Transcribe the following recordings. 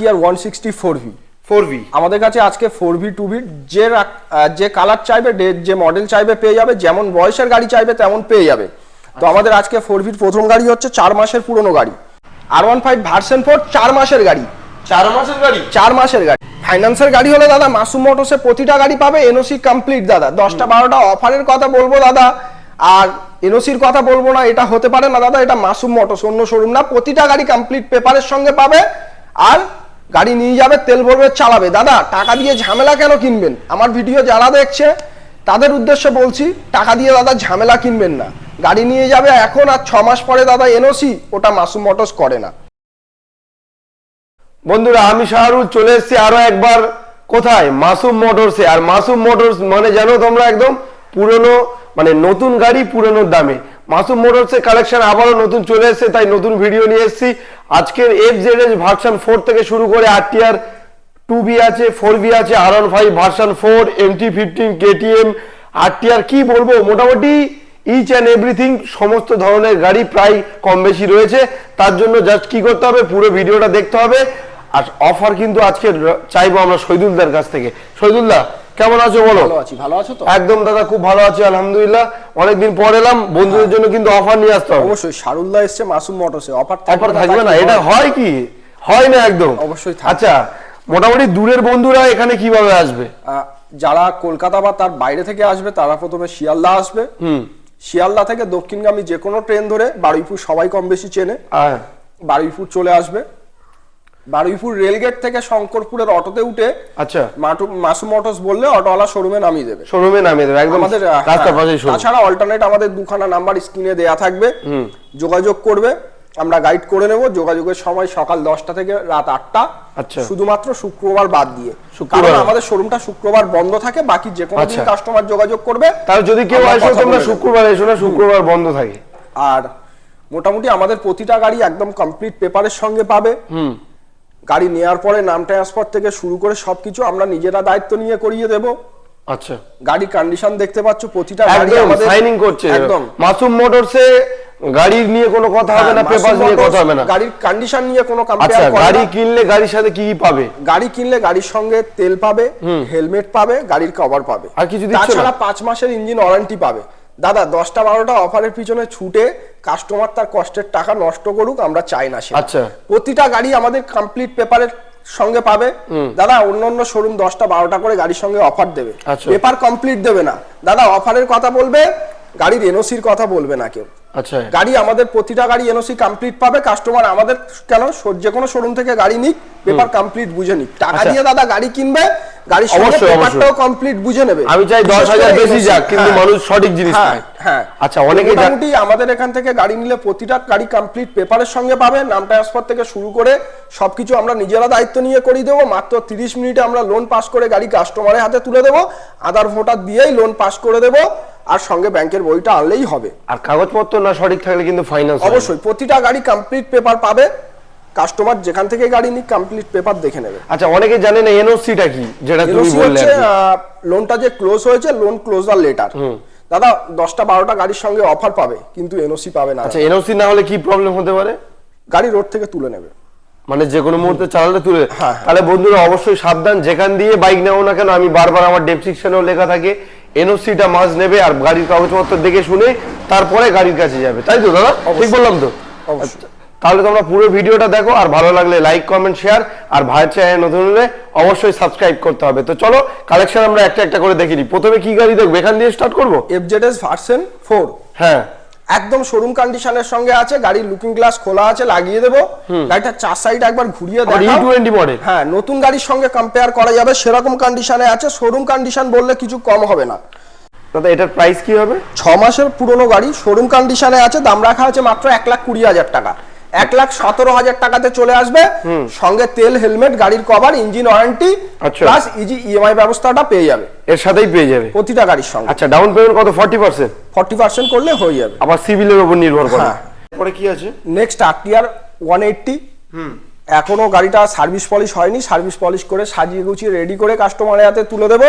TR one sixty four V four V আমাদের কাছে আজকে ফোর ভি টু ভি যে যে কালার চাইবে যে মডেল চাইবে পেয়ে যাবে যেমন বয়সের গাড়ি চাইবে তেমন পেয়ে যাবে। তো আমাদের আজকে ফোর ভির প্রথম গাড়ি হচ্ছে চার মাসের পুরনো গাড়ি। R one five version four চার মাসের গাড়ি। চার মাসের গাড়ি? চার মাসের গাড়ি। ফাইন্যান্সের গাড়ি হলে দাদা মাসুম মোটরসে প্রতিটা গাড়ি পাবে এনওসি কমপ্লিট দাদা। দশটা বারোটা অফারের কথা বলব দাদা। আর এনওসির কথা বলব না এটা হতে পারে না দাদা এটা মাসুম মোটরস অন্য শোরুম না। প্রতিটা গাড়ি কমপ্লিট পেপারের সঙ্গে পাবে। আর গাড়ি নিয়ে যাবে, তেল ভরবে, চালাবে। দাদা, টাকা দিয়ে ঝামেলা কেন কিনবেন? আমার ভিডিও যারা দেখছে, তাদের উদ্দেশ্যে বলছি, টাকা দিয়ে দাদা ঝামেলা কিনবেন না। গাড়ি নিয়ে যাবে এখন আর ছ মাস পরে দাদা এনওসি, ওটা মাসুম মোটরস করে না। বন্ধুরা, আমি শাহরুল চলে এসেছি আরও একবার। কোথায়? মাসুম মোটরসে আর মাসুম মোটরস মানে জানো তোমরা একদম পুরনো মানে নতুন গাড়ি পুরনোর দামে। মাসুম মোটরসের কালেকশন আবারও নতুন চলে এসেছে, তাই নতুন ভিডিও নিয়ে এসেছি। আজকের F Z S version four থেকে শুরু করে R T R two B আছে ফোর বি আছে R one five version four M T fifteen KTM R T R কি বলব? মোটামুটি ইচ অ্যান্ড এভরিথিং সমস্ত ধরনের গাড়ি প্রায় কম বেশি রয়েছে। তার জন্য জাস্ট কি করতে হবে? পুরো ভিডিওটা দেখতে হবে। আর অফার কিন্তু আজকে চাইব আমরা শহীদুলদার কাছ থেকে। শহীদুল্লাহ কেমন আছো বলো? ভালো আছো তো? একদম দাদা খুব ভালো আছি আলহামদুলিল্লাহ। অনেকদিন পর এলাম বন্ধুদের জন্য কিন্তু অফার নিয়ে আসতে হবে। অবশ্যই শারুল্লাহ এসছে মাসুম মোটরসে অফার অফার থাকবে না এটা হয়? কি? হয় না একদম। অবশ্যই। আচ্ছা মোটামুটি দূরের বন্ধুরা এখানে কীভাবে আসবে? যারা কলকাতা বা তার বাইরে থেকে আসবে তারা প্রথমে শিয়ালদা আসবে। শিয়ালদা থেকে দক্ষিণগামী যে কোনো ট্রেন ধরে বারুইপুর সবাই কম বেশি চেনে। বারুইপুর চলে আসবে। বারুইপুর রেলগেট থেকে শঙ্করপুরের অটোতে উঠে আচ্ছা। মাটু মাসুম মোটরস বললে অটোওয়ালা শোরুমে নামিয়ে দেবে। শোরুমে নামিয়ে দেবে একদম আমাদের রাস্তার হ্যাঁ, শোরুম। তাছাড়া অল্টারনেট আমাদের দুখানা নাম্বার স্ক্রিনে দেয়া থাকবে। যোগাযোগ করবে আমরা গাইড করে নেব যোগাযোগের সময় সকাল দশটা থেকে রাত আটটা। আচ্ছা। শুধুমাত্র শুক্রবার বাদ দিয়ে। শুক্রবার। কারণ আমাদের শোরুমটা শুক্রবার বন্ধ থাকে বাকি যে কোনো দিন আচ্ছা। কাস্টমার যোগাযোগ করবে তাহলে যদি কেউ আসো তোমরা শুক্রবার এসো না শুক্রবার বন্ধ থাকে। আর মোটামুটি আমাদের প্রতিটা গাড়ি একদম কমপ্লিট পেপারের সঙ্গে পাবে। গাড়ি নেওয়ার পরে নাম ট্রান্সফার থেকে শুরু করে সবকিছু আমরা নিজেরা দায়িত্ব নিয়ে করিয়ে দেব। আচ্ছা। গাড়ির কন্ডিশন দেখতে পাচ্ছ প্রতিটা গাড়ি আমাদের সাইনিং করছে। একদম। মাসুম মোটরসে গাড়ির নিয়ে কোনো কথা হবে না হ্যাঁ, পেপার নিয়ে কথা হবে না। গাড়ির কন্ডিশন নিয়ে কোনো আচ্ছা কম্পেয়ার করে গাড়ি কিনলে গাড়ির সাথে কি কি পাবে? গাড়ি কিনলে গাড়ির সঙ্গে তেল পাবে হেলমেট পাবে গাড়ির কভার পাবে। আর কিছু দিচ্ছ? তাছাড়া পাঁচ মাসের ইঞ্জিন ওয়ারেন্টি পাবে। দাদা দশটা বারোটা অফারের পিছনে ছুটে কাস্টমার তার কষ্টের টাকা নষ্ট করুক আমরা চাই না সেটা। আচ্ছা। প্রতিটা গাড়ি আমাদের কমপ্লিট পেপারের সঙ্গে পাবে। দাদা অন্য অন্য শোরুম দশটা বারোটা করে গাড়ির সঙ্গে অফার দেবে। আচ্ছা। পেপার কমপ্লিট দেবে না। দাদা অফারের কথা বলবে গাড়ির এনওসির কথা বলবে না কেউ। আচ্ছা। গাড়ি আমাদের প্রতিটা গাড়ি এনওসি কমপ্লিট পাবে কাস্টমার আমাদের কেন সো- যে কোনো শোরুম থেকে গাড়ি নিক পেপার কমপ্লিট বুঝে নিক। টাকা আচ্ছা। দিয়ে দাদা গাড়ি কিনবে গাড়ির অবশ্যই, পেপারটাও কমপ্লিট বুঝে নেবে। আমি চাই দশ বিশেষ হাজার করে বেশি যাক কিন্তু হ্যাঁ, মানুষ সঠিক জিনিস হ্যাঁ পায়। হ্যাঁ। আচ্ছা অনেকে মোটামুটি আমাদের এখান থেকে গাড়ি নিলে প্রতিটা গাড়ি কমপ্লিট পেপারের সঙ্গে পাবে নাম ট্রান্সফার থেকে শুরু করে সবকিছু আমরা নিজেরা দায়িত্ব নিয়ে করিয়ে দেবো। মাত্র তিরিশ মিনিটে আমরা লোন পাস করে গাড়ি কাস্টমারের হাতে তুলে দেবো। আধার ভোটার দিয়েই লোন পাস করে দেবো। আর সঙ্গে ব্যাংকের বইটা আনলেই হবে। আর কাগজপত্র না সঠিক থাকলে কিন্তু ফাইন্যান্স অবশ্যই প্রতিটা গাড়ি কমপ্লিট পেপার পাবে। কাস্টমার যেখান থেকে গাড়ি নিক কমপ্লিট পেপার দেখে নেবে। আচ্ছা অনেকে জানে না এনওসিটা কি? যেটা তুমি বললে লোনটা যে ক্লোজ হয়েছে লোন ক্লোজার লেটার দাদা দশটা বারোটা গাড়ির সঙ্গে অফার পাবে কিন্তু এনওসি পাবে না। আচ্ছা এনওসি না হলে কি প্রবলেম হতে পারে? গাড়ি রোড থেকে তুলে নেবে। মানে যে কোনো মুহূর্তে চালালে তুলে হ্যাঁ, হ্যাঁ। তাহলে বন্ধুরা অবশ্যই সাবধান যেখান দিয়ে বাইক নেও না কেন আমি বারবার আমার ডেসক্রিপশনেও লেখা থাকে এনওসিটা মাস নেবে আর গাড়ির কাগজপত্র দেখে শুনে তারপরে গাড়ির কাছে যাবে। তাই তো দাদা? ঠিক বললাম তো? অবশ্যই। তাহলে তোমরা পুরো ভিডিওটা দেখো আর ভালো লাগলে লাইক কমেন্ট শেয়ার আর ভাইয়ের চ্যানেল নতুন হলে অবশ্যই সাবস্ক্রাইব করতে হবে। তো চলো কালেকশন আমরা একটা একটা করে দেখে নিই। প্রথমে কি গাড়ি দেখব? এখান দিয়ে স্টার্ট করব? এফজেডএস ভার্সন ফোর হ্যাঁ। একদম শোরুম কন্ডিশনের সঙ্গে আছে গাড়ির লুকিং গ্লাস খোলা আছে লাগিয়ে দেবো। গাড়িটার চার সাইড একবার ঘুরিয়ে দেখাও। মডেল হ্যাঁ নতুন গাড়ির সঙ্গে কম্পেয়ার করা যাবে সেরকম কন্ডিশনে আছে। শোরুম কন্ডিশন বললে কিছু কম হবে না। দাদা এটার প্রাইস কি হবে? ছ মাসের পুরনো গাড়ি শোরুম কন্ডিশনে আছে দাম রাখা আছে মাত্র এক লাখ কুড়ি হাজার টাকা। এক লাখ সতেরো হাজার টাকাতে চলে আসবে। সঙ্গে তেল হেলমেট গাড়ির কভার ইঞ্জিন ওয়ারেন্টি আচ্ছা। প্লাস ইজি ইএমআই ব্যবস্থাটা পেয়ে যাবে। এর সাথেই পেয়ে যাবে? প্রতিটা গাড়ির সঙ্গে। আচ্ছা ডাউন পেমেন্ট কত? ফর্টি পার্সেন্ট ফর্টি পার্সেন্ট করলে হয়ে যাবে। আবার সিভিলের উপর নির্ভর করে। হ্যাঁ। পরে কি আছে? নেক্সট আরটিআর ওয়ান এইটটি এখনও গাড়িটা সার্ভিস পলিশ হয়নি। সার্ভিস পলিশ করে সাজিয়ে গুছিয়ে রেডি করে কাস্টমারের হাতে তুলে দেবো।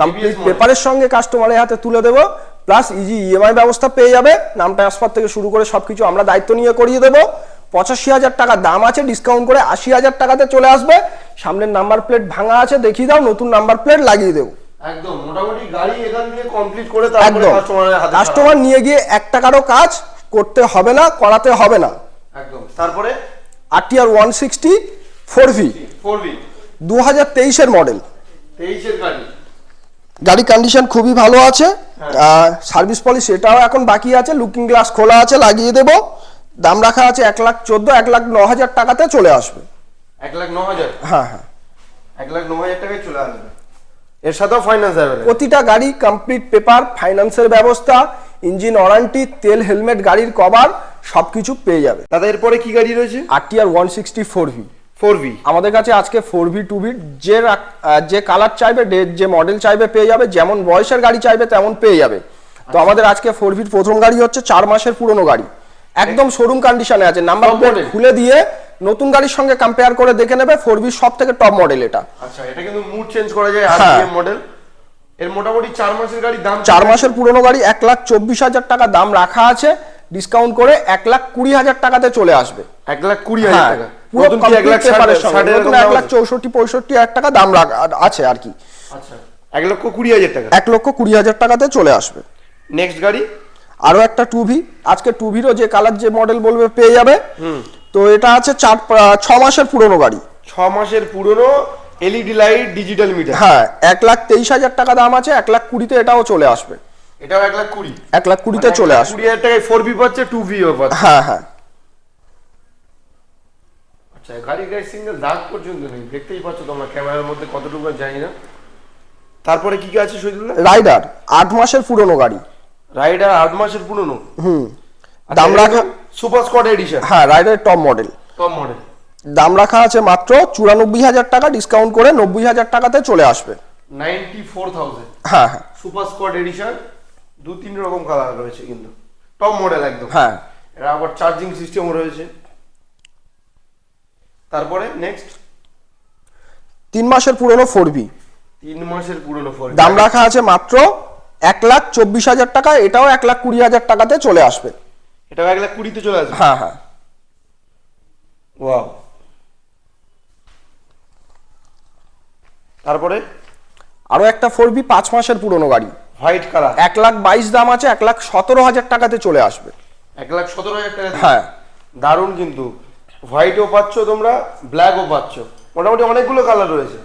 কমপ্লিট পেপারের সঙ্গে কাস্টমারের হাতে তুলে দেবো। প্লাস ইজি ইএমআই ব্যবস্থা পেয়ে যাবে নাম ট্রান্সফার থেকে শুরু করে সবকিছু আমরা দায়িত্ব নিয়ে করিয়ে দেবো। পঁচাশি হাজার টাকা দাম আছে ডিসকাউন্ট করে আশি হাজার টাকাতে চলে আসবে। সামনের নাম্বার প্লেট ভাঙা আছে দেখিয়ে দাও নতুন নাম্বার প্লেট লাগিয়ে দেবো। একদম মোটামুটি গাড়ি এখান থেকে কমপ্লিট করে তারপরে কাস্টমারের হাতে কাস্টমার নিয়ে গিয়ে এক টাকারও কাজ করতে হবে না করাতে হবে না। একদম তারপরে? RTR one sixty four V four B দু হাজার তেইশের মডেল তেইশের গাড়ি। গাড়ি কন্ডিশন খুবই ভালো আছে। সার্ভিস পলিসি এটাও এখন বাকি আছে লুকিং গ্লাস খোলা আছে লাগিয়ে দেব। দাম রাখা আছে এক লাখ চোদ্দ এক লাখ ন হাজার টাকাতে চলে আসবে। এক লাখ ন হাজার? হ্যাঁ হ্যাঁ। এক লাখ ন হাজার টাকায় চলে আসবে। এর সাথেও ফাইন্যান্স প্রতিটা গাড়ি কমপ্লিট পেপার ফাইন্যান্সের ব্যবস্থা ইঞ্জিন ওয়ারান্টি তেল হেলমেট গাড়ির কভার সবকিছু পেয়ে যাবে। দাদা এরপরে কি গাড়ি রয়েছে? R T R one sixty four V four V আমাদের কাছে আজকে ফোর ভি টু ভি যে রাক- আহ, যে কালার চাইবে যে মডেল চাইবে পেয়ে যাবে যেমন বয়সের গাড়ি চাইবে তেমন পেয়ে যাবে। তো আমাদের আজকে ফোর ভির প্রথম গাড়ি হচ্ছে চার মাসের পুরনো গাড়ি। একদম শোরুম কন্ডিশনে আছে। নাম্বার প্লেট খুলে দিয়ে নতুন গাড়ির সঙ্গে কম্পেয়ার করে দেখে নেবে ফোর ভির সব থেকে টপ মডেল এটা। আচ্ছা এটা কিন্তু মুড চেঞ্জ করা যায় হ্যাঁ। আরপিএম মডেল এর মোটামুটি চার মাসের গাড়ি দাম চার মাসের পুরনো গাড়ি এক লাখ চব্বিশ হাজার টাকা দাম রাখা আছে। ডিসকাউন্ট করে এক লাখ কুড়ি হাজার টাকাতে চলে আসবে। এক লাখ কুড়ি হাজার হ্যাঁ, টাকা। পুরো নতুন কি এক লাখ complete paper এর সঙ্গে। নতুন এক লাখ চৌষট্টি পঁয়ষট্টি হাজার টাকা দাম আছে আর কি। আচ্ছা। এক লক্ষ কুড়ি হাজার টাকা। এক লক্ষ কুড়ি হাজার টাকাতে চলে আসবে। নেক্সট গাড়ি? আরও একটা টু ভি আজকে টু ভিরও যে কালার যে মডেল বলবে পেয়ে যাবে। তো এটা আছে চার ছ মাসের পুরনো গাড়ি। ছ মাসের পুরনো এলইডি লাইট ডিজিটাল মিটার হ্যাঁ এক লাখ তেইশ হাজার টাকা দাম আছে এক লাখ কুড়িতে এটাও চলে আসবে। এটাও এক লাখ কুড়ি। এক লাখ কুড়িতে চলে আসবে। কুড়ি হাজার টাকায় ফোর বি পাচ্ছে টু ভি পাচ্ছে। হ্যাঁ হ্যাঁ। আচ্ছা গাড়ির গায়ে সিঙ্গেল দাগ পর্যন্ত নেই। দেখতেই পাচ্ছ তোমরা ক্যামেরার মধ্যে কতটুকু জানি না। তারপরে কি কি আছে শহীদুল্লাহ? রাইডার আট মাসের পুরনো গাড়ি। রাইডার আট মাসের পুরনো? হুম। দাম রাখা সুপার স্কোয়াড এডিশন হ্যাঁ rider top model top model দাম রাখা আছে মাত্র চুরানব্বই হাজার টাকা ডিসকাউন্ট করে নব্বই হাজার টাকাতে চলে আসবে। নাইনটি ফোর থাউজেন্ড হ্যাঁ হ্যাঁ। সুপার স্কোয়াড এডিশন দু তিন রকম কালার রয়েছে কিন্তু। টপ মডেল একদম। হ্যাঁ। এটা আবার চার্জিং সিস্টেমও রয়েছে। তারপরে নেক্সট তিন মাসের পুরনো ফোর বি তিন মাসের পুরনো ফোন দাম রাখা আছে মাত্র এক লাখ চব্বিশ হাজার টাকা এটাও এক লাখ কুড়ি হাজার টাকাতে চলে আসবে। এটাও এক লাখ কুড়িতে চলে আসবে? হ্যাঁ হ্যাঁ। ওয়াও তারপরে? আরও একটা ফোর বি পাঁচ মাসের পুরনো গাড়ি। হোয়াইট কালার এক লাখ বাইশ দাম আছে এক লাখ সতেরো হাজার টাকাতে চলে আসবে। এক লাখ সতেরো হাজার টাকা হ্যাঁ। দারুণ কিন্তু। হোয়াইটও পাচ্ছ তোমরা ব্ল্যাকও পাচ্ছ। মোটামুটি অনেকগুলো কালার রয়েছে।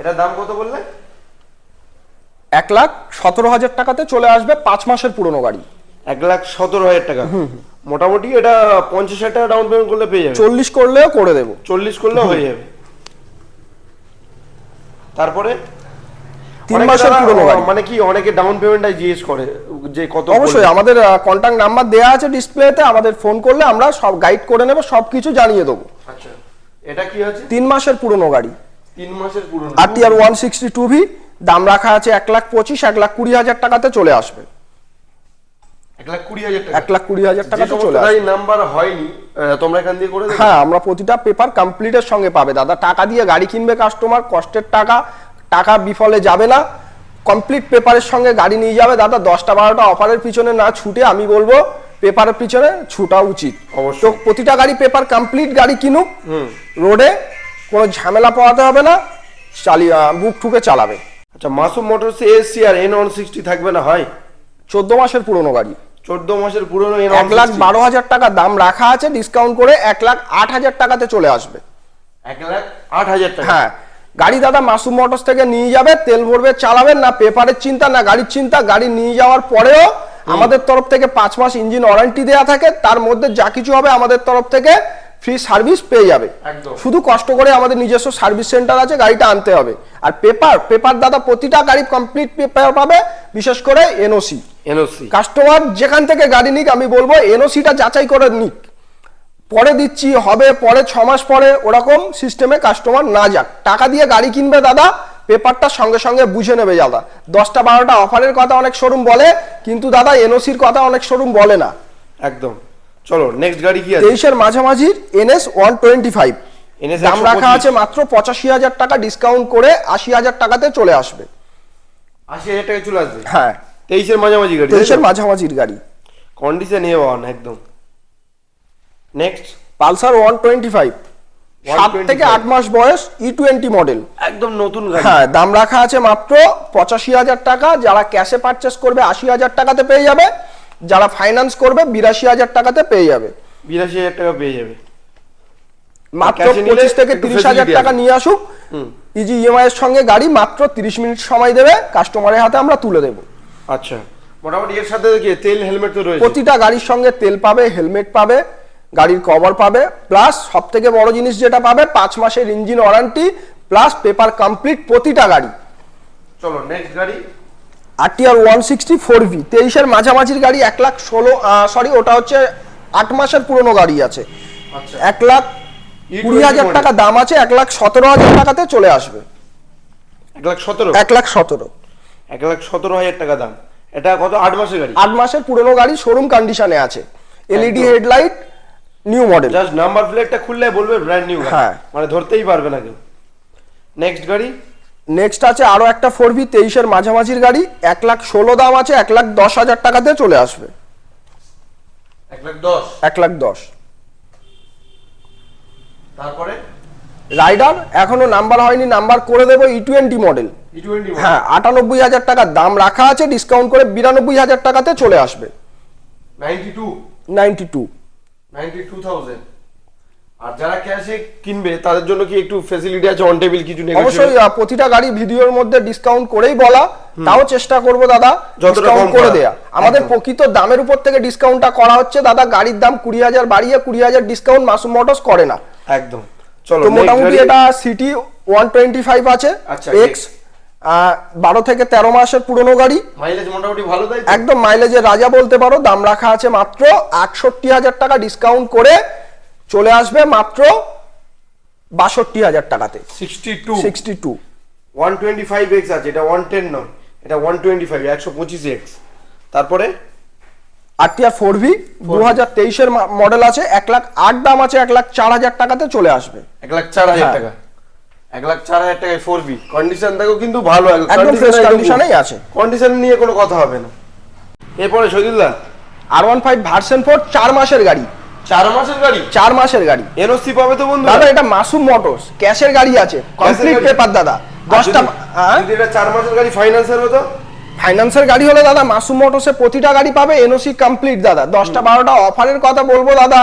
এটার দাম কত বললে? এক লাখ সতেরো হাজার টাকাতে চলে আসবে পাঁচ মাসের পুরনো গাড়ি। এক লাখ সতেরো হাজার টাকা। মোটামুটি এটা পঞ্চাশ হাজার টাকা ডাউন পেমেন্ট করলে পেয়ে যাবে। চল্লিশ করলেও করে দেবো। চল্লিশ করলেও হয়ে যাবে। তারপরে? তিন মাসের পুরনো গাড়ি। মানে কি অনেকে ডাউন পেমেন্টটা জিজ্ঞেস করে যে কত অবশ্যই আমাদের কন্ট্যাক্ট নাম্বার দেওয়া আছে ডিসপ্লেতে আমাদের ফোন করলে আমরা সব গাইড করে নেব সব কিছু জানিয়ে দেবো। আচ্ছা এটা কি আছে? তিন মাসের পুরনো গাড়ি। তিন মাসের পুরনো। R T R one sixty two V দাম রাখা আছে এক লাখ পঁচিশ এক লাখ কুড়ি হাজার টাকাতে চলে আসবে। এক লাখ কুড়ি হাজার টাকা। এক লাখ কুড়ি হাজার যে টাকাতে চলে আসবে। নাম্বার হয়নি তোমরা এখান দিয়ে করে হ্যাঁ আমরা প্রতিটা পেপার কমপ্লিটের সঙ্গে পাবে। দাদা টাকা দিয়ে গাড়ি কিনবে কাস্টমার কষ্টের টাকা টাকা বিফলে যাবে না। কমপ্লিট পেপারের সঙ্গে গাড়ি নিয়ে যাবে। দাদা দশটা বারোটা অফারের পিছনে না ছুটে আমি বলব পেপারের পিছনে ছুটা উচিত। অবশ্যই। তো প্রতিটা গাড়ি পেপার কমপ্লিট গাড়ি কিনুক। রোডে কোনো ঝামেলা পাওয়াতে হবে না। চালিয়ে বুক ঠুকে চালাবে। আচ্ছা Masum Motors SC R N one sixty থাকবে না হয়? চোদ্দ মাসের পুরনো গাড়ি। চোদ্দ মাসের পুরনো এন এক লাখ বারো হাজার টাকা দাম রাখা আছে ডিসকাউন্ট করে এক লাখ আট হাজার টাকাতে চলে আসবে। এক লাখ আট হাজার টাকা? হ্যাঁ গাড়ি দাদা মাসুম মোটরস থেকে নিয়ে যাবে তেল ভরবে চালাবেন না পেপারের চিন্তা না গাড়ির চিন্তা গাড়ি নিয়ে যাওয়ার পরেও আমাদের তরফ থেকে পাঁচ মাস ইঞ্জিন ওয়ারেন্টি দেওয়া থাকে তার মধ্যে যা কিছু হবে আমাদের তরফ থেকে ফ্রি সার্ভিস পেয়ে যাবে। একদম। শুধু কষ্ট করে আমাদের নিজস্ব সার্ভিস সেন্টার আছে গাড়িটা আনতে হবে। আর পেপার পেপার দাদা প্রতিটা গাড়ি কমপ্লিট পেপার পাবে বিশেষ করে এনওসি এনওসি কাস্টমার যেখান থেকে গাড়ি নিক আমি বলব এনওসিটা যাচাই করে নিক। পরে দিচ্ছি হবে পরে ছ মাস পরে ওরকম সিস্টেমে কাস্টমার না যাক। টাকা দিয়ে গাড়ি কিনবে দাদা পেপারটা সঙ্গে সঙ্গে বুঝে নেবে দাদা। দশটা বারোটা অফারের কথা অনেক শোরুম বলে কিন্তু দাদা এনওসির কথা অনেক শোরুম বলে না। একদম। চলো নেক্সট গাড়ি কি আছে? তেইশের মাঝামাঝির এনএস ওয়ান টোয়েন্টি ফাইভ দাম রাখা আছে মাত্র পঁচাশি হাজার টাকা ডিসকাউন্ট করে আশি হাজার টাকাতে চলে আসবে। আশি হাজার টাকা চলে আসবে? হ্যাঁ। তেইশের মাঝামাঝি গাড়ি তেইশের মাঝামাঝির গাড়ি। কন্ডিশন এ ওয়ান একদম। Next Pulsar one twenty five. সাত থেকে আট মাস বয়স ই টোয়েন্টি মডেল একদম নতুন গাড়ি। হ্যাঁ দাম রাখা আছে মাত্র পঁচাশি হাজার টাকা। যারা ক্যাশে পারচেস করবে আশি হাজার টাকাতে পেয়ে যাবে। যারা ফাইন্যান্স করবে বিরাশি হাজার টাকাতে পেয়ে যাবে। বিরাশি হাজার টাকা পেয়ে যাবে। মাত্র পঁচিশ থেকে তিরিশ হাজার টাকা নিয়ে আসুক। ইজি ইএমআই এর সঙ্গে গাড়ি মাত্র তিরিশ মিনিট সময় দেবে। কাস্টমারের হাতে আমরা তুলে দেবো। আচ্ছা। মোটামুটি এর সাথে তেল হেলমেট তো রয়েছে? প্রতিটা গাড়ির সঙ্গে তেল পাবে হেলমেট পাবে। গাড়ির কভার পাবে প্লাস সব থেকে বড় জিনিস যেটা পাবে পাঁচ মাসের engine warranty plus paper complete প্রতিটা গাড়ি। চলো নেক্সট গাড়ি। RTR one sixty four V তেইশের মাঝামাঝির গাড়ি এক লাখ ষোলো সরি ওটা হচ্ছে আট মাসের পুরনো গাড়ি আছে। আচ্ছা। এক লাখ কুড়ি হাজার টাকা দাম আছে এক লাখ সতেরো হাজার টাকাতে চলে আসবে। এক লাখ সতেরো? এক লাখ সতেরো। এক লাখ সতেরো হাজার টাকা দাম। এটা কত? আট মাসের গাড়ি? আট মাসের পুরনো গাড়ি শোরুম কন্ডিশনে আছে। LED. Headlight new model just number প্লেটটা খুললে বলবে ব্র্যান্ড নিউ হ্যাঁ। মানে ধরতেই পারবে না কেউ। নেক্সট গাড়ি? নেক্সট আছে আরও একটা ফোর ভি তেইশের মাঝামাঝির গাড়ি। এক লাখ ষোলো দাম আছে এক লাখ দশ হাজার টাকাতে চলে আসবে। এক লাখ দশ? এক লাখ দশ। তারপরে? রাইডার এখনও নাম্বার হয়নি নাম্বার করে দেবো ই টোয়েন্টি মডেল হ্যাঁ আটানব্বই হাজার টাকার দাম রাখা আছে ডিসকাউন্ট করে বিরানব্বই হাজার টাকাতে চলে আসবে। নাইনটি টু নাইনটি টু আর যারা ক্যাশে কিনবে তাদের জন্য কি একটু ফেসিলিটি আছে অন টেবিল কিছু অবশ্যই প্রতিটা গাড়ি ভিডিওর মধ্যে ডিসকাউন্ট করেই বলা তাও চেষ্টা করব দাদা ডিসকাউন্ট করে। দেয়া। আমাদের প্রকৃত দামের উপর থেকে ডিসকাউন্টটা করা হচ্ছে দাদা গাড়ির দাম কুড়ি হাজার বাড়িয়ে কুড়ি হাজার ডিসকাউন্ট মাসুম মোটরস করে না। একদম। চলো মোটামুটি। এটা সিটি ওয়ান টোয়েন্টি ফাইভ আছে আচ্ছা, এক্স বারো থেকে তেরো মাসের পুরনো গাড়ি। মাইলেজ মোটামুটি ভালো তো? একদম মাইলেজের রাজা বলতে পারো দাম রাখা আছে মাত্র আটষট্টি হাজার টাকা ডিসকাউন্ট করে চলে আসবে মাত্র বাষট্টি হাজার টাকাতে। 62 সিক্সটি টু 125 এক্স আছে এটা 110 নয় এটা 125 125 এক্স তারপরে? আরটিআর ফোর ভি দু হাজার তেইশের মডেল আছে এক লাখ আট দাম আছে এক লাখ চার হাজার টাকাতে চলে আসবে। এক লাখ চার হাজার হ্যাঁ। টাকা। এক লাখ চার হাজার টাকায় ফোর বি কন্ডিশন দেখো কিন্তু ভালো একদম ফ্রেশ কন্ডিশনেই আছে। কন্ডিশন নিয়ে কোনো কথা হবে না। এরপরে Shahidullah R one five version four চার মাসের গাড়ি। চার মাসের গাড়ি? চার মাসের গাড়ি। এনওসি পাবে তো বন্ধু দাদা এটা মাসুম মোটরস ক্যাশের গাড়ি আছে। কমপ্লিট পেপার দাদা। দশটা হ্যাঁ? যদি এটা চার মাসের গাড়ি ফাইন্যান্সের হতো? ফাইন্যান্সের গাড়ি হলে দাদা মাসুম মোটরসে প্রতিটা গাড়ি পাবে। এনওসি কমপ্লিট দাদা। দশটা বারোটা অফারের কথা বলব দাদা।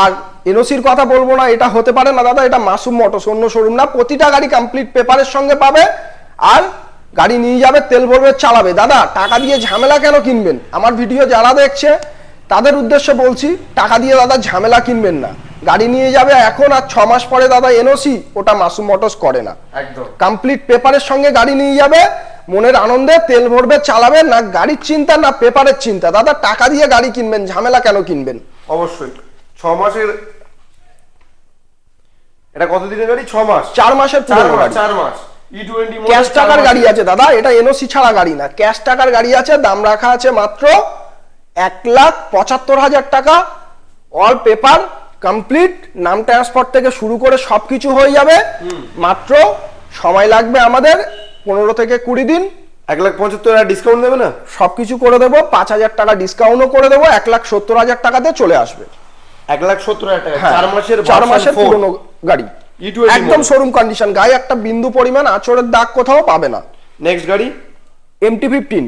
আর এনওসির কথা বলব না এটা হতে পারে না দাদা এটা মাসুম মোটরস অন্য শোরুম না প্রতিটা গাড়ি কমপ্লিট পেপারের সঙ্গে পাবে আর গাড়ি নিয়ে যাবে তেল ভরবে চালাবে। দাদা টাকা দিয়ে ঝামেলা কেন কিনবেন? আমার ভিডিও যারা দেখছে তাদের উদ্দেশ্যে বলছি টাকা দিয়ে দাদা ঝামেলা কিনবেন না। গাড়ি নিয়ে যাবে এখন আর ছ মাস পরে দাদা এনওসি ওটা মাসুম মোটরস করে না। একদম। কমপ্লিট পেপারের সঙ্গে গাড়ি নিয়ে যাবে মনের আনন্দে তেল ভরবে চালাবে না গাড়ির চিন্তা না পেপারের চিন্তা। দাদা টাকা দিয়ে গাড়ি কিনবেন ঝামেলা কেন কিনবেন? অবশ্যই। ছ মাসের এটা কত দিনের গাড়ি? ছ মাস চার মাসের চার পুরনো মাস গাড়ি। চার মাস। টোয়েন্টি ক্যাশ টাকার গাড়ি আছে দাদা এটা এনওসি ছাড়া গাড়ি না। ক্যাশ টাকার গাড়ি আছে দাম রাখা আছে মাত্র এক লাখ পঁচাত্তর হাজার টাকা। অল পেপার কমপ্লিট নাম ট্রান্সফার থেকে শুরু করে সবকিছু হয়ে যাবে। মাত্র সময় লাগবে আমাদের পনেরো থেকে কুড়ি দিন। এক লাখ পঁচাত্তর হাজার ডিসকাউন্ট দেবে না? সবকিছু করে দেবো পাঁচ হাজার টাকা ডিসকাউন্টও করে দেবো এক লাখ সত্তর হাজার টাকাতে চলে আসবে। এক লাখ সত্তর হাজার টাকা হ্যাঁ, চার মাসের চার মাসের পুরনো গাড়ি। একদম শোরুম কন্ডিশন গায়ে একটা বিন্দু পরিমাণ আচরের দাগ কোথাও পাবে না। নেক্সট গাড়ি? এমটি ফিফটিন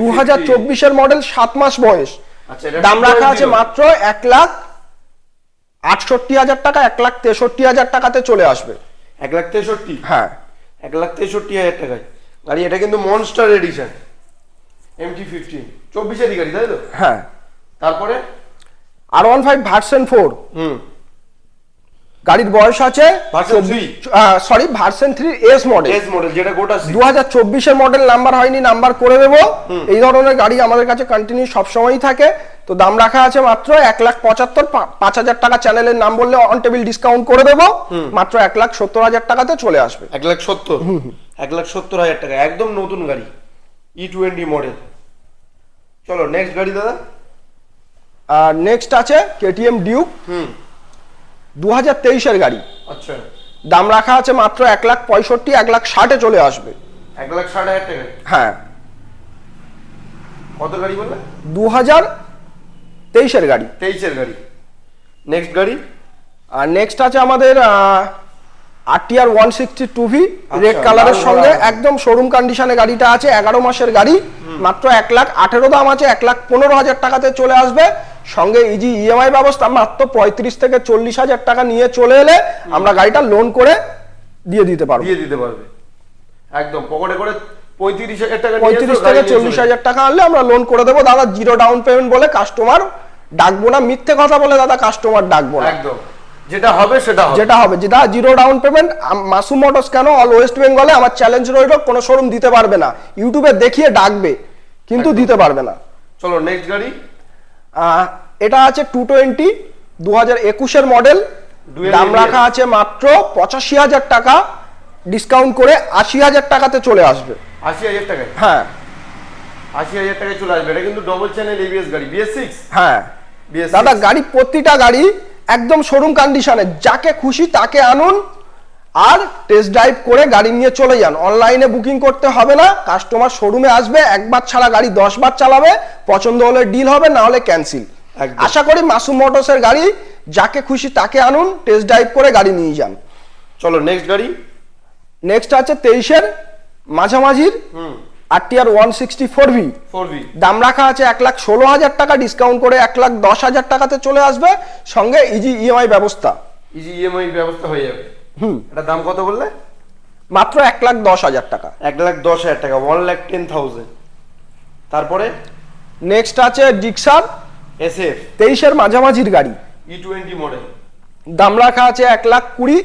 দু হাজার চব্বিশের মডেল সাত মাস বয়স। আচ্ছা, দাম রাখা আছে মাত্র এক লাখ আটষট্টি হাজার টাকা এক লাখ তেষট্টি হাজার টাকাতে চলে আসবে। এক লাখ তেষট্টি? হ্যাঁ। এক লাখ তেষট্টি হাজার টাকায়। গাড়ি এটা কিন্তু মনস্টার এডিশন এমটি ফিফটিন চব্বিশেরই গাড়ি তাই তো? হ্যাঁ। তারপরে? R one five version four. হুম। গাড়ির বয়স আছে? Sorry version three S model S model যেটা গোটা দু হাজার চব্বিশের মডেল নাম্বার হয়নি নাম্বার করে দেবো। এই ধরনের গাড়ি আমাদের কাছে কন্টিনিউ সবসময়ই থাকে। তো দাম রাখা আছে মাত্র এক লাখ পঁচাত্তর পাঁচ হাজার টাকা চ্যানেলের নাম বললে অন টেবিল ডিসকাউন্ট করে দেবো। মাত্র এক লাখ সত্তর হাজার টাকাতে চলে আসবে। এক লাখ সত্তর? এক লাখ সত্তর হাজার টাকা একদম নতুন গাড়ি। ই টোয়েন্টি মডেল চলো নেক্সট গাড়ি দাদা। আর নেক্সট আছে কেটিএম ডিউক হুম। দু হাজার তেইশের গাড়ি। আচ্ছা। দাম রাখা আছে মাত্র এক লাখ পঁয়ষট্টি এক লাখ ষাটে চলে আসবে। এক লাখ ষাট হাজার টাকা। হ্যাঁ। কত গাড়ি বললে? দু হাজার তেইশের গাড়ি। তেইশের গাড়ি। নেক্সট গাড়ি? আর নেক্সট আছে আমাদের RTR one sixty two V red কালারের সঙ্গে একদম শোরুম কন্ডিশনে গাড়িটা আছে এগারো মাসের গাড়ি। মাত্র এক লাখ আঠেরো দাম আছে এক লাখ পনেরো হাজার টাকাতে চলে আসবে। সঙ্গে ইজি ইএমআই ব্যবস্থা মাত্র পঁয়ত্রিশ থেকে চল্লিশ হাজার টাকা নিয়ে চলে এলে আমরা গাড়িটা লোন করে দিয়ে দিতে পারব। দিয়ে দিতে পারবে। একদম পকেটে করে পঁয়ত্রিশ হাজার টাকা পঁয়ত্রিশ থেকে চল্লিশ হাজার টাকা আনলে আমরা লোন করে দেবো। দাদা জিরো ডাউন পেমেন্ট বলে কাস্টমার ডাকবো না মিথ্যে কথা বলে দাদা কাস্টমার ডাকবো না। একদম যেটা হবে সেটা হবে। যেটা হবে যেটা zero down payment Masum Motors কেন? অল ওয়েস্ট বেঙ্গলে আমার চ্যালেঞ্জ রইল কোনো শোরুম দিতে পারবে না। ইউটিউবে দেখিয়ে ডাকবে কিন্তু দিতে পারবে না। চলো নেক্সট গাড়ি। এটা আছে টু টোয়েন্টি দু হাজার একুশের মডেল দাম রাখা আছে মাত্র পঁচাশি হাজার টাকা। ডিসকাউন্ট করে আশি হাজার টাকাতে চলে আসবে। আশি হাজার টাকায়? হ্যাঁ। আশি হাজার টাকায় চলে আসবে। এটা কিন্তু ডবল চ্যানেল এবিএস গাড়ি বিএস সিক্স হ্যাঁ। দাদা গাড়ি প্রতিটা গাড়ি একদম শোরুম কন্ডিশনে যাকে খুশি তাকে আনুন। আর টেস্ট ড্রাইভ করে গাড়ি নিয়ে চলে যান। অনলাইনে বুকিং করতে হবে না। কাস্টমার শোরুমে আসবে একবার ছাড়া গাড়ি দশ বার চালাবে। পছন্দ হলে ডিল হবে না হলে ক্যান্সেল আশা করি মাসুম মোটরসের গাড়ি যাকে খুশি তাকে আনুন টেস্ট ড্রাইভ করে গাড়ি নিয়ে যান। চলো নেক্সট গাড়ি। নেক্সট আছে তেইশের মাঝামাঝির RTR one sixty four V four V দাম রাখা আছে এক লাখ ষোলো হাজার টাকা ডিসকাউন্ট করে এক লাখ দশ হাজার টাকাতে চলে আসবে। সঙ্গে ইজি ইএমআই ব্যবস্থা। ইজি ইএমআই ব্যবস্থা হয়ে যাবে। হুম। এটা দাম কত বললে? মাত্র এক লাখ দশ হাজার টাকা। এক লাখ দশ হাজার টাকা ওয়ান লাখ টেন থাউজেন্ড তারপরে? নেক্সট আছে ডিক্সার এস এফ তেইশের মাঝামাঝির গাড়ি। ই টোয়েন্টি মডেল দাম রাখা আছে এক লাখ কুড়ি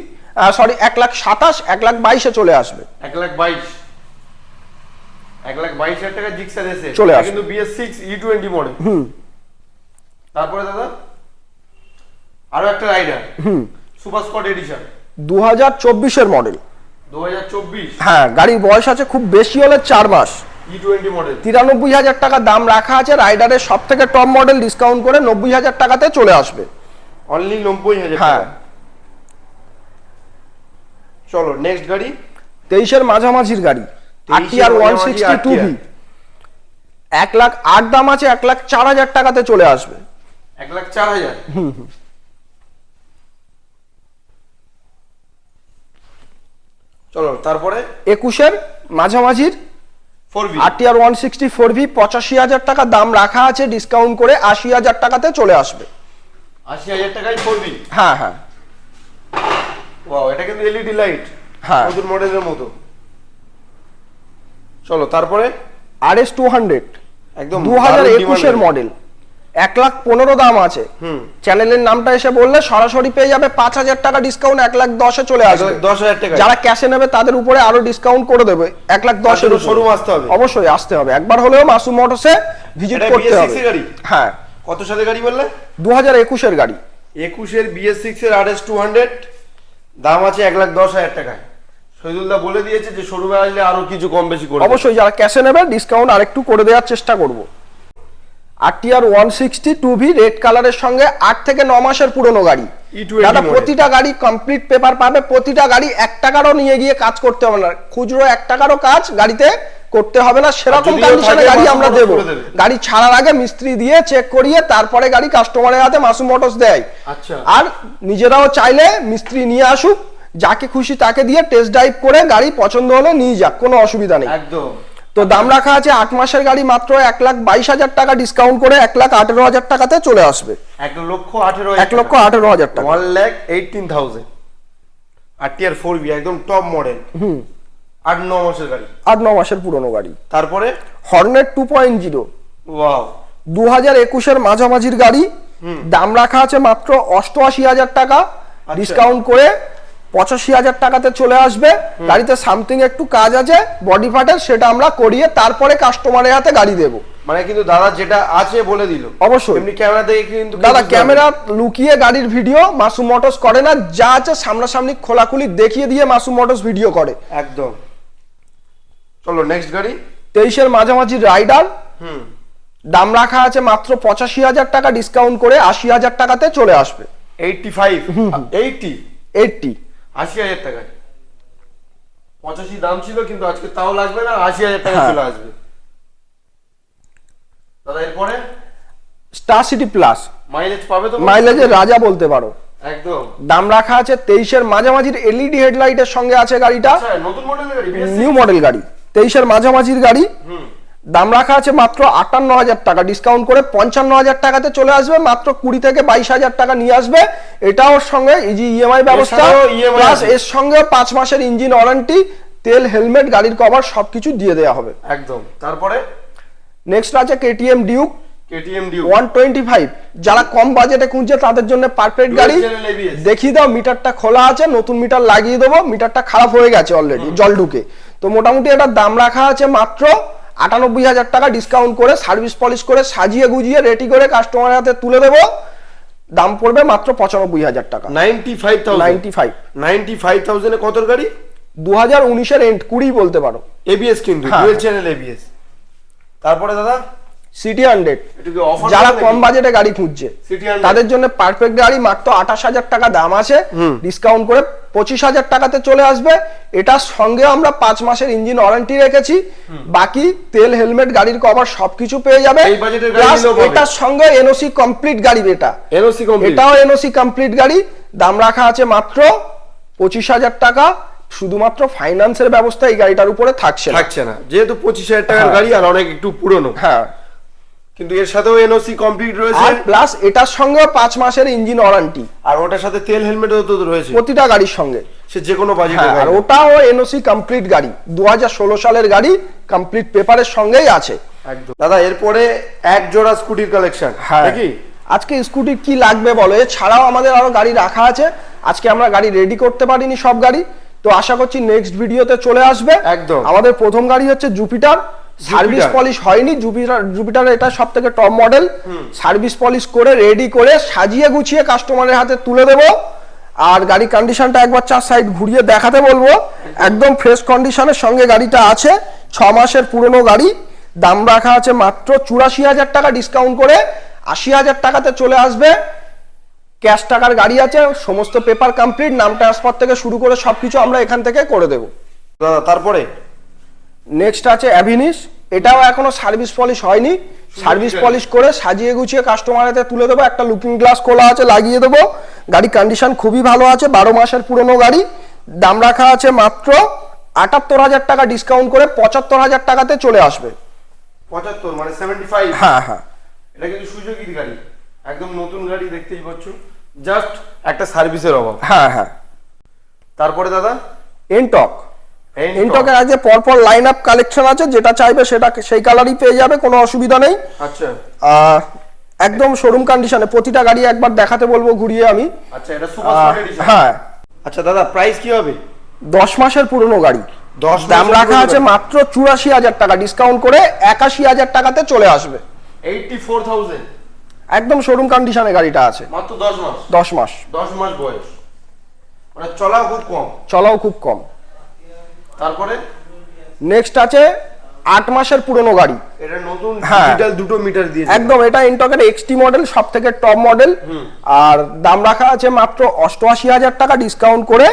সরি এক লাখ সাতাশ এক লাখ বাইশে চলে আসবে। এক লাখ বাইশ। এক লাখ বাইশ হাজার টাকা জিক্সার এসে চলে আসবে। কিন্তু BS six E twenty model হুম। তারপরে দাদা? আরও একটা রাইডার হুম। সুপার স্পট এডিশন দু হাজার চব্বিশের মডেল হ্যাঁ গাড়ির বয়স আছে খুব বেশি হলে চার মাস। মডেল তিরানব্বই হাজার টাকা দাম রাখা আছে রাইডারের সব থেকে টপ মডেল ডিসকাউন্ট করে নব্বই হাজার টাকাতে চলে আসবে। অনলি নব্বই হাজার হ্যাঁ। চলো নেক্সট গাড়ি। তেইশের মাঝামাঝির গাড়ি 23 RTR one sixty two V এক লাখ আট দাম আছে এক লাখ চার হাজার টাকাতে চলে আসবে। এক লাখ চার হাজার? চলো তারপরে? একুশের মাঝামাঝির RTR one sixty four V পঁচাশি হাজার টাকা দাম রাখা আছে ডিসকাউন্ট করে আশি হাজার টাকাতে চলে আসবে। আশি হাজার টাকায় ফোর ভি হ্যাঁ হ্যাঁ। ওয়াও এটা কিন্তু এলইডি লাইট হ্যাঁ। নতুন মডেলের মতো। চলো তারপরে? আর এস টু হান্ড্রেড একদম দু হাজার একুশের মডেল এক লাখ পনেরো দাম আছে। হুম। চ্যানেলের নামটা এসে বললে সরাসরি পেয়ে যাবে পাঁচ হাজার টাকা ডিসকাউন্ট এক লাখ দশে চলে আসবে। দশ হাজার টাকা যারা ক্যাশে নেবে তাদের উপরে আরও ডিসকাউন্ট করে দেবে। এক লাখ দশের showroom আসতে হবে। অবশ্যই আসতে হবে। একবার হলেও মাসুম মোটরসে ভিজিট করতে হবে? হ্যাঁ। কত সালে গাড়ি বললে? দু হাজার একুশের গাড়ি। একুশের বিএস সিক্স এর আর এস টু হান্ড্রেড দাম আছে এক লাখ দশ হাজার টাকায়। শহীদুল্লাহ বলে দিয়েছে যে শোরুমে আসলে আরও কিছু কম বেশি করে অবশ্যই যারা ক্যাশে নেবে ডিসকাউন্ট আরেকটু করে দেওয়ার চেষ্টা করব। RTR one sixty two V red কালারের সঙ্গে আট থেকে ন মাসের পুরনো গাড়ি। দাদা প্রতিটা গাড়ি কমপ্লিট পেপার পাবে প্রতিটা গাড়ি এক টাকারও নিয়ে গিয়ে কাজ করতে হবে না। খুচরো এক টাকারও কাজ গাড়িতে করতে হবে না। সেরকম কন্ডিশনে গাড়ি আমরা দেবো। গাড়ি ছাড়ার আগে মিস্ত্রি দিয়ে চেক করিয়ে তারপরে গাড়ি কাস্টমারের হাতে মাসুম মোটরস দেয়। আচ্ছা। আর নিজেরাও চাইলে মিস্ত্রি নিয়ে আসুক যাকে খুশি তাকে দিয়ে টেস্ট ড্রাইভ করে গাড়ি পছন্দ হলে নিয়ে যাক কোনো অসুবিধা নেই। একদম। তো দাম রাখা আছে আট মাসের গাড়ি মাত্র এক লাখ বাইশ হাজার টাকা ডিসকাউন্ট করে এক লাখ আঠেরো হাজার টাকাতে চলে আসবে। এক লক্ষ আঠেরো এক লক্ষ আঠেরো হাজার টাকা। One lakh eighteen thousand R TR four B একদম টপ মডেল হুম। আট ন মাসের গাড়ি। আট ন মাসের পুরনো গাড়ি। তারপরে? Hornet two point zero wow দু হাজার একুশের মাঝামাঝির গাড়ি। দাম রাখা আছে মাত্র অষ্টআশি হাজার টাকা। ডিসকাউন্ট করে পঁচাশি হাজার টাকাতে চলে আসবে। গাড়িতে সামথিং একটু কাজ আছে বডি পার্টের সেটা আমরা করিয়ে তারপরে কাস্টমারের হাতে গাড়ি দেবো। মানে কিন্তু দাদা যেটা আছে বলে দিল। অবশ্যই। এমনি ক্যামেরা দেখে কিন্তু দাদা ক্যামেরা লুকিয়ে গাড়ির ভিডিও মাসুম মোটরস করে না যা আছে সামনাসামনি খোলাখুলি দেখিয়ে দিয়ে মাসুম মোটরস ভিডিও করে। একদম। চলো নেক্সট গাড়ি। তেইশের মাঝামাঝি রাইডার হুম। দাম রাখা আছে মাত্র পঁচাশি হাজার টাকা ডিসকাউন্ট করে আশি হাজার টাকাতে চলে আসবে। এইটটি ফাইভ এইটটি এইটটি আশি হাজার টাকায়। পঁচাশি দাম ছিল কিন্তু আজকে তাও লাগবে না আশি হাজার টাকা হ্যাঁ। চলে আসবে। দাদা এরপরে? স্টার সিটি প্লাস মাইলেজ পাবে তো মাইলেজের রাজা বলতে পারো। একদম। দাম রাখা আছে তেইশের মাঝামাঝির এলইডি হেডলাইটের সঙ্গে আছে গাড়িটা। আচ্ছা নতুন মডেলের গাড়ি নিউ মডেল গাড়ি। তেইশের মাঝামাঝির গাড়ি। হুম। দাম রাখা আছে মাত্র আটান্ন হাজার টাকা। ডিসকাউন্ট করে পঞ্চান্ন হাজার টাকাতে চলে আসবে মাত্র কুড়ি থেকে বাইশ হাজার টাকা নিয়ে আসবে। এটা ওর সঙ্গে ইজি ইএমআই ব্যবস্থা প্লাস এর সঙ্গে পাঁচ মাসের ইঞ্জিন ওয়ারেন্টি তেল হেলমেট গাড়ির কভার সবকিছু দিয়ে দেওয়া হবে। একদম। তারপরে? নেক্সট আছে কেটিএম ডিউক কেটিএম যারা কম বাজেটে খুঁজছে তাদের জন্য পারফেক্ট গাড়ি। দেখিয়ে দাও মিটারটা খোলা আছে নতুন মিটার লাগিয়ে দেবো মিটারটা খারাপ হয়ে গেছে অলরেডি জল ঢুকে। তো মোটামুটি এটার দাম রাখা আছে মাত্র আটানব্বই হাজার টাকা ডিসকাউন্ট করে সার্ভিস পলিশ করে সাজিয়ে গুজিয়ে রেডি করে কাস্টমার হাতে তুলে দেবো। দাম পড়বে মাত্র পঁচানব্বই হাজার টাকা। Ninety five ninety five. Ninety five থাউজেন্ডে কত গাড়ি? দু হাজার উনিশের এন্ড কুড়ি বলতে পারো। এবিএস কিন্তু। ডুয়েল চ্যানেল এবিএস তারপরে দাদা? সিটি হান্ড্রেড যারা কম বাজেটে গাড়ি খুঁজছে তাদের জন্য পারফেক্ট গাড়ি মাত্র আঠাশ হাজার টাকা দাম আছে। ডিসকাউন্ট করে পঁচিশ হাজার টাকাতে চলে আসবে। এটার সঙ্গে আমরা পাঁচ মাসের ইঞ্জিন ওয়ারেন্টি রেখেছি। বাকি তেল হেলমেট গাড়ির কভার সবকিছু পেয়ে যাবে। এই বাজেটের গাড়ি Plus নিলেও এটার সঙ্গে এনওসি কমপ্লিট গাড়ি এটা। এনওসি কমপ্লিট এটাও এনওসি কমপ্লিট গাড়ি। দাম রাখা আছে মাত্র পঁচিশ হাজার টাকা। শুধুমাত্র ফাইন্যান্সের ব্যবস্থা এই গাড়িটার উপরে থাকছে না। থাকছে না। যেহেতু পঁচিশ হাজার টাকার হ্যাঁ। গাড়ি আর অনেক একটু পুরনো। হ্যাঁ। কিন্তু এর সাথেও এনওসি কমপ্লিট রয়েছে। আর প্লাস এটার সঙ্গে পাঁচ মাসের ইঞ্জিন ওয়ারেন্টি আর ওটার সাথে তেল হেলমেটও তো রয়েছে। প্রতিটা গাড়ির সঙ্গে। সে যে কোনো বাজেটের হ্যাঁ আর ওটাও এনওসি কমপ্লিট গাড়ি। দুহাজার ষোলো সালের গাড়ি কমপ্লিট পেপারের সঙ্গেই আছে। একদম। দাদা এরপরে এক জোড়া স্কুটির কালেকশন হ্যাঁ। নাকি? আজকে স্কুটি কি লাগবে বলো? এছাড়াও আমাদের আরও গাড়ি রাখা আছে। আজকে আমরা গাড়ি রেডি করতে পারিনি সব গাড়ি। তো আশা করছি নেক্সট ভিডিওতে চলে আসবে। একদম। আমাদের প্রথম গাড়ি হচ্ছে জুপিটার সার্ভিস পলিশ হয়নি জুপিটার জুপিটার এটা সব থেকে টপ মডেল সার্ভিস পলিশ করে রেডি করে সাজিয়ে গুছিয়ে কাস্টমারের হাতে তুলে দেবো। আর গাড়ি কন্ডিশনটা একবার চার সাইড ঘুরিয়ে দেখাতে বলব। একদম ফ্রেশ কন্ডিশনের সঙ্গে গাড়িটা আছে। ছ মাসের পুরনো গাড়ি। দাম রাখা আছে মাত্র চুরাশি হাজার টাকা ডিসকাউন্ট করে। আশি হাজার টাকাতে চলে আসবে। ক্যাশ টাকার গাড়ি আছে সমস্ত পেপার কমপ্লিট নাম ট্রান্সফার থেকে শুরু করে সবকিছু আমরা এখান থেকে করে দেবো। দাদা তারপরে? নেক্সট আছে অ্যাভিনিস এটাও এখনও সার্ভিস পলিশ হয়নি। সার্ভিস পলিশ করে সাজিয়ে গুছিয়ে কাস্টমারের হাতে তুলে দেবো। একটা লুকিং গ্লাস খোলা আছে লাগিয়ে দেবো। গাড়ি কন্ডিশন খুবই ভালো আছে বারো মাসের পুরনো গাড়ি। দাম রাখা আছে মাত্র আটাত্তর হাজার টাকা ডিসকাউন্ট করে পঁচাত্তর হাজার টাকাতে চলে আসবে। পঁচাত্তর মানে সেভেন্টি ফাইভ হ্যাঁ হ্যাঁ। এটা কিন্তু সুযোগীর গাড়ি। একদম নতুন গাড়ি দেখতেই পাচ্ছ। জাস্ট একটা সার্ভিসের অভাব। হ্যাঁ হ্যাঁ। তারপরে দাদা? এনটক। এনটকের আগে পরপর লাইন আপ কালেকশন আছে যেটা চাইবে সেটা সেই কালারই পেয়ে যাবে কোনো অসুবিধা নেই। আচ্ছা। একদম শোরুম কন্ডিশনে প্রতিটা গাড়ি একবার দেখাতে বলব ঘুরিয়ে আমি। আচ্ছা এটা সুপার স্পোর্ট এডিশন হ্যাঁ। আচ্ছা দাদা প্রাইস কি হবে? দশ মাসের পুরনো গাড়ি। দশ দাম রাখা আছে মাত্র চুরাশি হাজার টাকা ডিসকাউন্ট করে একাশি হাজার টাকাতে চলে আসবে। একদম শোরুম কন্ডিশনে গাড়িটা আছে। মাত্র দশ মাস? দশ মাস। দশ মাস বয়স। মানে চলা খুব কম। চলাও খুব কম। তারপরে? নেক্সট আছে আট মাসের পুরনো গাড়ি। এটা নতুন হ্যাঁ। ডিজিটাল দুটো মিটার দিয়েছে। একদম এটা ইনটকের এক্সটি মডেল সব থেকে টপ মডেল আর দাম রাখা আছে মাত্র অষ্টআশি হাজার টাকা ডিসকাউন্ট করে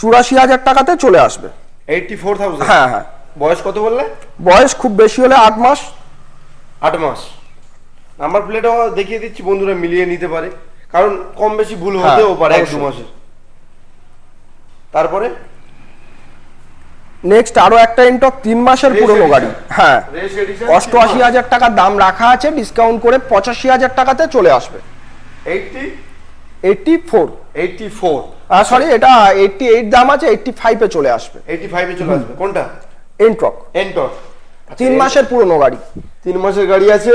চুরাশি হাজার টাকাতে চলে আসবে। এইটটি ফোর থাউজেন্ড হ্যাঁ হ্যাঁ। বয়স কত বললে? বয়স খুব বেশি হলে আট মাস। আট মাস। নাম্বার প্লেটও দেখিয়ে দিচ্ছি বন্ধুরা মিলিয়ে নিতে পারে। কারণ কম বেশি ভুল হ্যাঁ, হতেও পারে এক দু। মাসের। তারপরে? নেক্সট আরও একটা ইনটক তিন মাসের পুরনো গাড়ি। হ্যাঁ। অষ্টআশি হাজার টাকা দাম রাখা আছে ডিসকাউন্ট করে পঁচাশি হাজার টাকাতে চলে আসবে। Eighty eighty four eighty four sorry এটা এইটটি এইট দাম আছে এইটটি ফাইভে চলে আসবে। এইটটি ফাইভে চলে আসবে। কোনটা? এনট্রক এন্টর তিন মাসের পুরনো গাড়ি। তিন মাসের গাড়ি আছে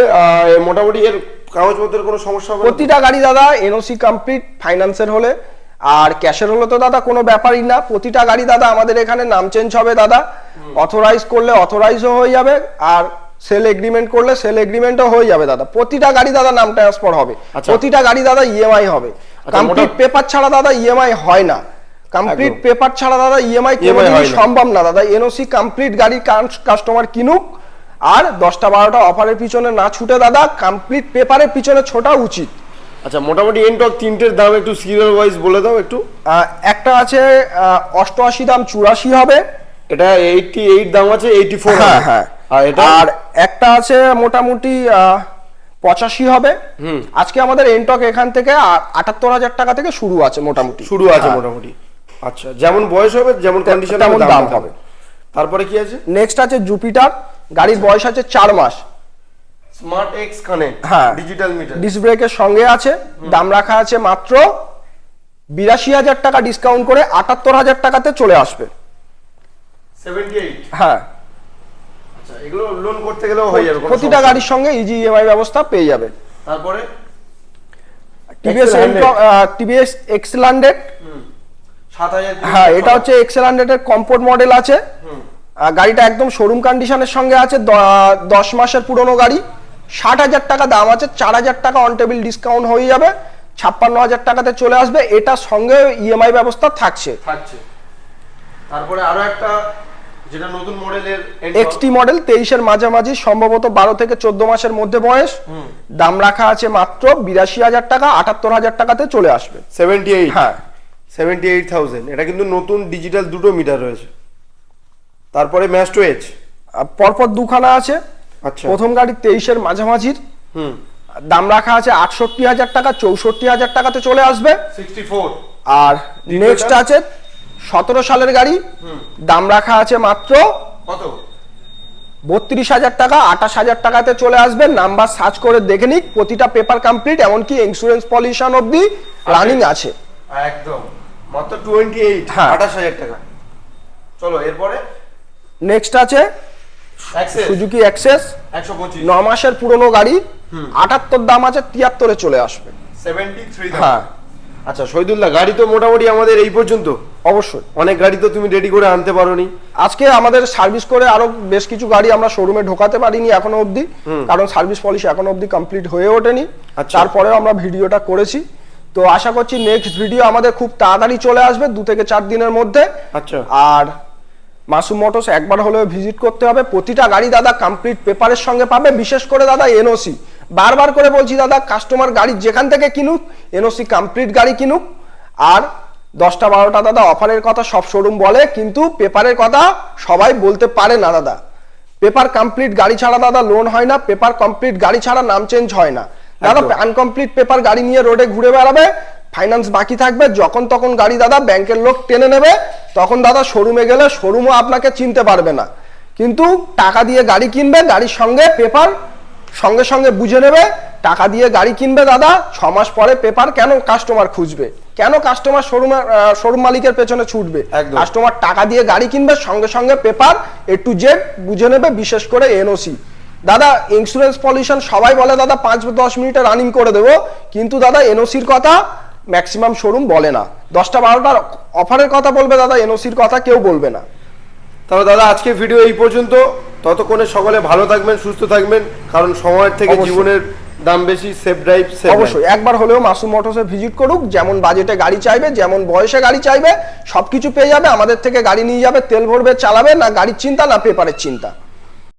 মোটামুটি এর কাগজপত্রের কোনো সমস্যা হবে প্রতিটা গাড়ি দাদা এনওসি কমপ্লিট ফাইন্যান্সের হলে। আর ক্যাশের হলে তো দাদা কোনো ব্যাপারই না। প্রতিটা গাড়ি দাদা আমাদের এখানে নাম চেঞ্জ হবে দাদা। অথরাইজ করলে অথরাইজও হয়ে যাবে আর সেল এগ্রিমেন্ট করলে সেল এগ্রিমেন্টও হয়ে যাবে দাদা। প্রতিটা গাড়ি দাদা নাম ট্রান্সফার হবে। আচ্ছা। প্রতিটা গাড়ি দাদা ইএমআই হবে। আচ্ছা, কমপ্লিট পেপার ছাড়া দাদা ইএমআই হয় না। কমপ্লিট পেপার ছাড়া দাদা ইএমআই হয় কোনোদিনই। সম্ভব না দাদা। এনওসি কমপ্লিট গাড়ি কাস্টমার কিনুক আর দশটা বারোটা অফারের পিছনে না ছুটে দাদা কমপ্লিট পেপারের পিছনে ছোটা উচিত। আচ্ছা মোটামুটি এন্টক তিনটের দাম একটু সিরিয়াল ওয়াইজ বলে দাও একটু। একটা আছে অষ্টআশি দাম চুরাশি হবে। এটা এইটটি এইট দাম আছে এইটটি ফোর হ্যাঁ হ্যাঁ। আর এটা? আর একটা আছে মোটামুটি পঁচাশি হবে। আজকে আমাদের এনটক এখান থেকে আটাত্তর হাজার টাকা থেকে শুরু আছে মোটামুটি। শুরু আছে মোটামুটি। আচ্ছা যেমন বয়স হবে যেমন কন্ডিশন তেমন দাম। হবে। তারপরে কি আছে? নেক্সট আছে জুপিটার গাড়ির বয়স আছে চার মাস। স্মার্ট এক্স কানেক্ট হ্যাঁ। ডিজিটাল মিটার ডিস্ক ব্রেকের সঙ্গে আছে দাম রাখা আছে মাত্র বিরাশি হাজার টাকা ডিসকাউন্ট করে আটাত্তর হাজার টাকাতে চলে আসবে। হ্যাঁ। আচ্ছা এগুলো লোন করতে গেলেও হয়ে যাবে প্রতিটা গাড়ির সঙ্গে ইজি ইএমআই ব্যবস্থা পেয়ে যাবে। তারপরে? টিভিএস টিভিএস এক্সেল হান্ড্রেড হ্যাঁ এটা হচ্ছে এক্সেল হান্ড্রেডের কম্পোর্ট মডেল আছে। গাড়িটা একদম শোরুম কন্ডিশনের সঙ্গে আছে দশ মাসের পুরনো গাড়ি। ষাট হাজার টাকা দাম আছে চার হাজার টাকা অন টেবিল ডিসকাউন্ট হয়ে যাবে ছাপ্পান্ন হাজার টাকাতে চলে আসবে এটা সঙ্গে ইএমআই ব্যবস্থা থাকছে। থাকছে। তারপরে আরও একটা যেটা নতুন মডেলের এক্সটি মডেল তেইশের মাঝামাঝি সম্ভবত বারো থেকে চোদ্দ মাসের মধ্যে বয়স। দাম রাখা আছে মাত্র বিরাশি হাজার টাকা আটাত্তর হাজার টাকাতে চলে আসবে। 78 হ্যাঁ। 78000 এটা কিন্তু নতুন ডিজিটাল দুটো মিটার রয়েছে। তারপরে ম্যাস্টো এজ আর পরপর দুখানা আছে। প্রথম গাড়ি তেইশের মাঝামাঝির। হুম। দাম রাখা আছে আটষট্টি হাজার টাকা চৌষট্টি হাজার টাকাতে চলে আসবে। আর নেক্সট আছে সতেরো সালের গাড়ি। দাম রাখা আছে মাত্র কত? বত্রিশ হাজার টাকা আঠাশ হাজার টাকাতে চলে আসবে। নাম্বার সার্চ করে দেখে নিক প্রতিটা পেপার কমপ্লিট এমনকি ইন্স্যুরেন্স পলিউশন অবধি রানিং আছে। একদম। মাত্র 28 হ্যাঁ। 28000 টাকা। চলো এরপরে? নেক্সট আছে সুজুকি অ্যাক্সেস ন মাসের পুরনো গাড়ি আটাত্তর দাম আছে তিয়াত্তরে চলে আসবে। 73 হ্যাঁ। আচ্ছা শহীদুল্লাহ গাড়ি তো মোটামুটি আমাদের এই পর্যন্ত? অবশ্যই। অনেক গাড়ি তো তুমি রেডি করে আনতে পারোনি। আজকে আমাদের সার্ভিস করে আরও বেশ কিছু গাড়ি আমরা শোরুমে ঢোকাতে পারিনি এখনও অবধি। কারণ সার্ভিস পলিসি এখনও অবধি কমপ্লিট হয়ে ওঠেনি। আচ্ছা। তারপরেও আমরা ভিডিওটা করেছি। তো আশা করছি নেক্সট ভিডিও আমাদের খুব তাড়াতাড়ি চলে আসবে দু থেকে চার দিনের মধ্যে। আচ্ছা। আর মাসুম মোটরস একবার হলেও ভিজিট করতে হবে। প্রতিটা গাড়ি দাদা কমপ্লিট পেপারের সঙ্গে পাবে বিশেষ করে দাদা এনওসি বারবার করে বলছি দাদা কাস্টমার গাড়ি যেখান থেকে কিনুক এনওসি কমপ্লিট গাড়ি কিনুক। আর দশটা বারোটা দাদা অফারের কথা সব শোরুম বলে কিন্তু পেপারের কথা সবাই বলতে পারে না দাদা। পেপার কমপ্লিট গাড়ি ছাড়া দাদা লোন হয় না পেপার কমপ্লিট গাড়ি ছাড়া নাম চেঞ্জ হয় না। দাদা। আনকমপ্লিট পেপার গাড়ি নিয়ে রোডে ঘুরে বেড়াবে ফাইন্যান্স বাকি থাকবে যখন তখন গাড়ি দাদা ব্যাংকের লোক টেনে নেবে তখন দাদা শোরুমে গেলে শোরুমও আপনাকে চিনতে পারবে না। কিন্তু টাকা দিয়ে গাড়ি কিনবে গাড়ির সঙ্গে পেপার সঙ্গে সঙ্গে বুঝে নেবে টাকা দিয়ে গাড়ি কিনবে দাদা ছ মাস পরে পেপার কেন কাস্টমার খুঁজবে? কেন কাস্টমার শোরুমের শোরুম মালিকের পেছনে ছুটবে। কাস্টমার টাকা দিয়ে গাড়ি কিনবে সঙ্গে সঙ্গে পেপার এ টু জেড বুঝে নেবে বিশেষ করে এনওসি দাদা ইন্স্যুরেন্স পলিউশন সবাই বলে দাদা পাঁচ দশ মিনিটে রানিং করে দেবো। কিন্তু দাদা এনওসির কথা ম্যাক্সিমাম শোরুম বলে না। দশটা বারোটার অফারের কথা বলবে দাদা এনওসির কথা কেউ বলবে না। তাহলে দাদা আজকে ভিডিও এই পর্যন্ত। ততক্ষণে সকলে ভালো থাকবেন সুস্থ থাকবেন কারণ সময়ের থেকে জীবনের দাম বেশি সেফ ড্রাইভ অবশ্যই। একবার হলেও মাসুম মোটরসে ভিজিট করুক যেমন বাজেটে গাড়ি চাইবে যেমন বয়সে গাড়ি চাইবে সবকিছু পেয়ে যাবে আমাদের থেকে গাড়ি নিয়ে যাবে তেল ভরবে চালাবে না গাড়ির চিন্তা না পেপারের চিন্তা।